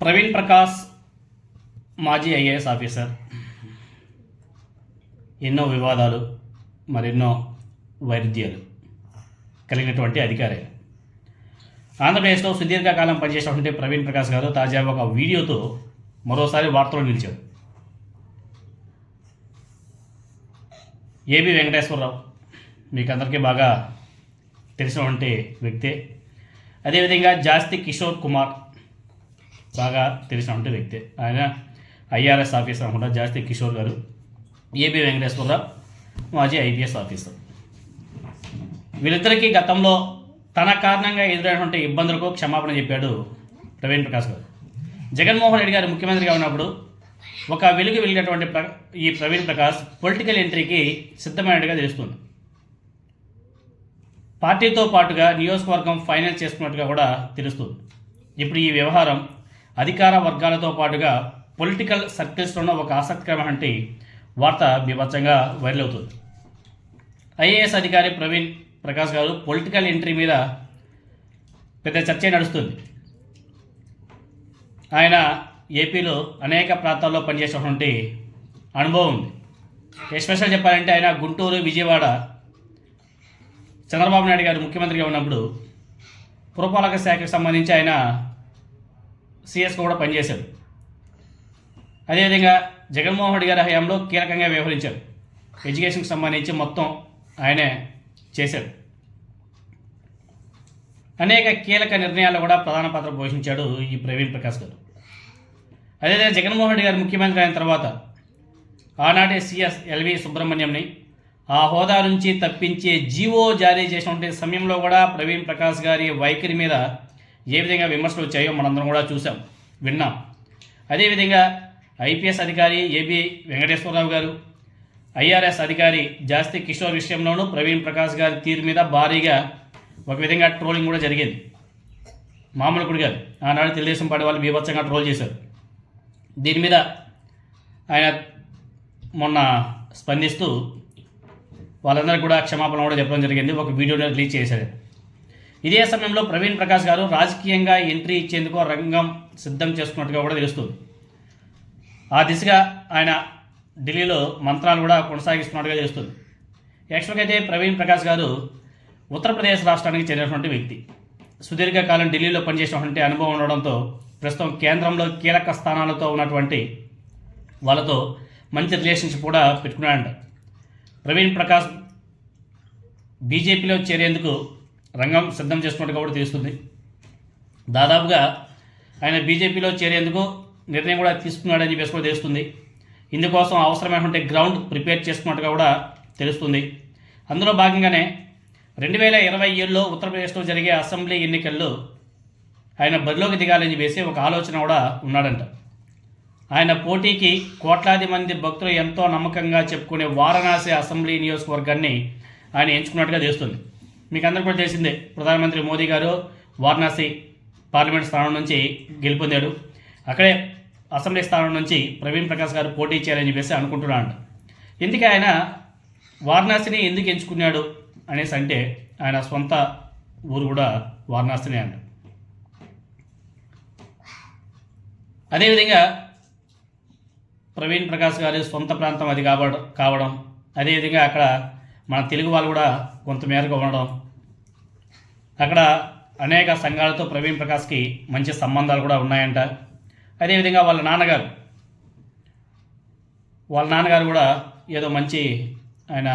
ప్రవీణ్ ప్రకాష్ మాజీ IAS officer. ఎన్నో వివాదాలు మరెన్నో వైరుధ్యాలు కలిగినటువంటి అధికారి. ఆంధ్రప్రదేశ్లో సుదీర్ఘకాలం పనిచేసినటువంటి ప్రవీణ్ ప్రకాష్ గారు తాజాగా ఒక వీడియోతో మరోసారి వార్తలో నిలిచారు. ఏబి వెంకటేశ్వరరావు మీకు అందరికీ బాగా తెలిసినటువంటి వ్యక్తే. అదేవిధంగా జాస్తి కిషోర్ కుమార్ బాగా తెలిసినటువంటి వ్యక్తి. ఆయన ఐఆర్ఎస్ ఆఫీసర్ అనుకుంటా జాస్తి కిషోర్ గారు. ఏబి వెంకటేశ్వరరావు మాజీ ఐపీఎస్ ఆఫీసర్. వీళ్ళిద్దరికీ గతంలో తన కారణంగా ఎదురైనటువంటి ఇబ్బందులకు క్షమాపణ చెప్పాడు ప్రవీణ్ ప్రకాష్ గారు. జగన్మోహన్ రెడ్డి గారు ముఖ్యమంత్రిగా ఉన్నప్పుడు ఒక వెలుగు వెలిగినటువంటి ప్ర ఈ ప్రవీణ్ ప్రకాష్ పొలిటికల్ ఎంట్రీకి సిద్ధమైనట్టుగా తెలుస్తుంది. పార్టీతో పాటుగా నియోజకవర్గం ఫైనల్ చేసుకున్నట్టుగా కూడా తెలుస్తుంది. ఇప్పుడు ఈ వ్యవహారం అధికార వర్గాలతో పాటుగా పొలిటికల్ సర్కిల్స్లోనూ ఒక ఆసక్తికరమైన వార్త బీభత్సంగా వైరల్ అవుతుంది. ఐఏఎస్ అధికారి ప్రవీణ్ ప్రకాష్ గారు పొలిటికల్ ఎంట్రీ మీద పెద్ద చర్చ నడుస్తుంది. ఆయన ఏపీలో అనేక ప్రాంతాల్లో పనిచేసినటువంటి అనుభవం ఉంది. ఎస్పెషల్ చెప్పాలంటే ఆయన గుంటూరు విజయవాడ చంద్రబాబు నాయుడు గారు ముఖ్యమంత్రిగా ఉన్నప్పుడు పురపాలక శాఖకు సంబంధించి ఆయన సిఎస్గా కూడా పనిచేశారు అదేవిధంగా జగన్మోహన్ రెడ్డి గారి హయాంలో కీలకంగా వ్యవహరించారు. ఎడ్యుకేషన్కి సంబంధించి మొత్తం ఆయనే చేశారు. అనేక కీలక నిర్ణయాలు కూడా ప్రధాన పాత్ర పోషించాడు ఈ ప్రవీణ్ ప్రకాష్ గారు. అదేవిధంగా జగన్మోహన్ రెడ్డి గారు ముఖ్యమంత్రి అయిన తర్వాత ఆనాటి సిఎస్ ఎల్వి సుబ్రహ్మణ్యంని ఆ హోదా నుంచి తప్పించే జీవో జారీ చేసినటువంటి సమయంలో కూడా ప్రవీణ్ ప్రకాష్ గారి వైఖరి మీద ఏ విధంగా విమర్శలు వచ్చాయో మనందరం కూడా చూసాం విన్నాం. అదేవిధంగా ఐపీఎస్ అధికారి ఏబి వెంకటేశ్వరరావు గారు ఐఆర్ఎస్ అధికారి జాస్తి కిషోర్ విషయంలోనూ ప్రవీణ్ ప్రకాష్ గారి తీరు మీద భారీగా ఒక విధంగా ట్రోలింగ్ కూడా జరిగేది. మామూలు గారు ఆనాడు తెలుగుదేశం పార్టీ వాళ్ళు బీభత్సంగా ట్రోల్ చేశారు. దీని మీద ఆయన మొన్న స్పందిస్తూ వాళ్ళందరికీ కూడా క్షమాపణ కూడా చెప్పడం జరిగింది. ఒక వీడియోని రిలీజ్ చేశారు. ఇదే సమయంలో ప్రవీణ్ ప్రకాష్ గారు రాజకీయంగా ఎంట్రీ ఇచ్చేందుకు రంగం సిద్ధం చేసుకున్నట్టుగా కూడా తెలుస్తుంది. ఆ దిశగా ఆయన ఢిల్లీలో మంత్రాలు కూడా కొనసాగిస్తున్నట్టుగా తెలుస్తుంది. యాక్చువల్గా అయితే ప్రవీణ్ ప్రకాష్ గారు ఉత్తరప్రదేశ్ రాష్ట్రానికి చెందినటువంటి వ్యక్తి. సుదీర్ఘకాలం ఢిల్లీలో పనిచేసినటువంటి అనుభవం ఉండడంతో ప్రస్తుతం కేంద్రంలో కీలక స్థానాలతో ఉన్నటువంటి వాళ్ళతో మంచి రిలేషన్షిప్ కూడా పెట్టుకున్నాడంట. ప్రవీణ్ ప్రకాష్ బీజేపీలో చేరేందుకు రంగం సిద్ధం చేసుకున్నట్టుగా కూడా తెలుస్తుంది. దాదాపుగా ఆయన బీజేపీలో చేరేందుకు నిర్ణయం కూడా తీసుకున్నాడని చెప్పేసి కూడా తెలుస్తుంది. ఇందుకోసం అవసరమైనటువంటి గ్రౌండ్ ప్రిపేర్ చేసుకున్నట్టుగా కూడా తెలుస్తుంది. అందులో భాగంగానే రెండు వేల ఇరవై ఏడులో ఉత్తరప్రదేశ్లో జరిగే అసెంబ్లీ ఎన్నికల్లో ఆయన బరిలోకి దిగాలని చెప్పేసి ఒక ఆలోచన కూడా ఉన్నాడంట. ఆయన పోటీకి కోట్లాది మంది భక్తులు ఎంతో నమ్మకంగా చెప్పుకునే వారణాసి అసెంబ్లీ నియోజకవర్గాన్ని ఆయన ఎంచుకున్నట్టుగా తెలుస్తుంది. మీకు అందరూ కూడా తెలిసిందే ప్రధానమంత్రి మోదీ గారు వారణాసి పార్లమెంట్ స్థానం నుంచి గెలుపొందాడు. అక్కడే అసెంబ్లీ స్థానం నుంచి ప్రవీణ్ ప్రకాష్ గారు పోటీ చేయాలని చెప్పేసి అనుకుంటున్నాడు. ఎందుకు ఆయన వారణాసిని ఎందుకు ఎంచుకున్నాడు అనేసి అంటే ఆయన సొంత ఊరు కూడా వారణాసినే అండి అదేవిధంగా ప్రవీణ్ ప్రకాష్ గారి సొంత ప్రాంతం అది కావడం కావడం అదేవిధంగా అక్కడ మన తెలుగు వాళ్ళు కూడా కొంతమేరకు ఉండడం. అక్కడ అనేక సంఘాలతో ప్రవీణ్ ప్రకాష్కి మంచి సంబంధాలు కూడా ఉన్నాయంట. అదేవిధంగా వాళ్ళ నాన్నగారు. వాళ్ళ నాన్నగారు కూడా ఏదో మంచి ఆయన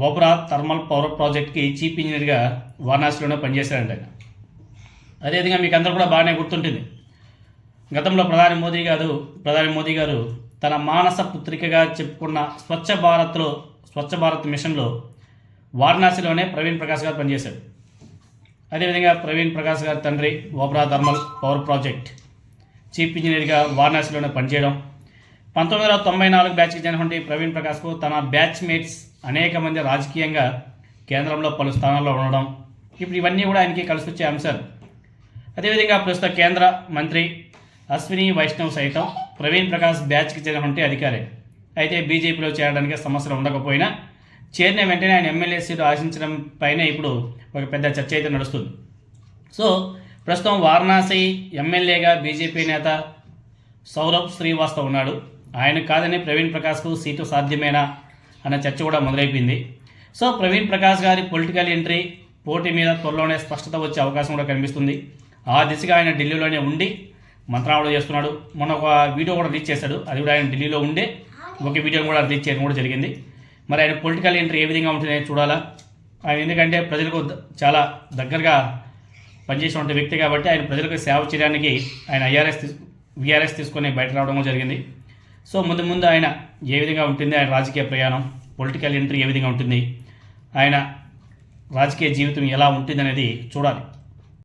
ఓబ్రా థర్మల్ పవర్ ప్రాజెక్ట్కి చీఫ్ ఇంజనీర్గా వారణాసిలోనే పనిచేశారంట ఆయన. అదేవిధంగా మీకు అందరూ కూడా బాగానే గుర్తుంటుంది. గతంలో ప్రధాని మోదీ గారు ప్రధాని మోదీ గారు తన మానస పుత్రికగా చెప్పుకున్న స్వచ్ఛ భారత్లో స్వచ్ఛ భారత్ మిషన్లో వారణాసిలోనే ప్రవీణ్ ప్రకాష్ గారు పనిచేశారు. అదేవిధంగా ప్రవీణ్ ప్రకాష్ గారి తండ్రి Obra thermal power project chief ఇంజనీర్గా వారణాసిలోనే పనిచేయడం. పంతొమ్మిది వందల తొంభై నాలుగు బ్యాచ్కి చెందినటువంటి ప్రవీణ్ ప్రకాష్కు తన బ్యాచ్ మేట్స్ అనేక మంది రాజకీయంగా కేంద్రంలో పలు స్థానాల్లో ఉండడం. ఇప్పుడు ఇవన్నీ కూడా ఆయనకి కలిసి వచ్చే అంశాలు. అదేవిధంగా ప్రస్తుత కేంద్ర మంత్రి అశ్విని వైష్ణవ్ సైతం ప్రవీణ్ ప్రకాష్ బ్యాచ్కి చెందినటువంటి అధికారి. అయితే బీజేపీలో చేరడానికి సమస్యలు ఉండకపోయినా చేరిన వెంటనే ఆయన ఎమ్మెల్యే సీటు ఆశించడం పైన ఇప్పుడు ఒక పెద్ద చర్చ అయితే నడుస్తుంది. సో ప్రస్తుతం వారణాసి ఎమ్మెల్యేగా బీజేపీ నేత సౌరభ్ శ్రీవాస్తవ్ ఉన్నాడు. ఆయన కాదని ప్రవీణ్ ప్రకాష్కు సీటు సాధ్యమేనా అన్న చర్చ కూడా మొదలైపోయింది. సో ప్రవీణ్ ప్రకాష్ గారి పొలిటికల్ ఎంట్రీ పోటీ మీద త్వరలోనే స్పష్టత వచ్చే అవకాశం కూడా కనిపిస్తుంది. ఆ దిశగా ఆయన ఢిల్లీలోనే ఉండి మంత్రాలు చేస్తున్నాడు. మొన్న ఒక వీడియో కూడా రిలీజ్ చేశాడు. అది కూడా ఆయన ఢిల్లీలో ఉండే. ఒక వీడియో కూడా రిలీజ్ చేయడం కూడా జరిగింది. మరి ఆయన పొలిటికల్ ఎంట్రీ ఏ విధంగా ఉంటుంది చూడాలా? ఆయన ఎందుకంటే ప్రజలకు చాలా దగ్గరగా పనిచేసినటువంటి వ్యక్తి కాబట్టి ఆయన ప్రజలకు సేవ చేయడానికి ఆయన ఐఆర్ఎస్ విఆర్ఎస్ తీసుకొని బయట రావడం కూడా జరిగింది. సో ముందు ముందు ఆయన ఏ విధంగా ఉంటుంది? ఆయన రాజకీయ ప్రయాణం పొలిటికల్ ఎంట్రీ ఏ విధంగా ఉంటుంది? ఆయన రాజకీయ జీవితం ఎలా ఉంటుంది అనేది చూడాలి.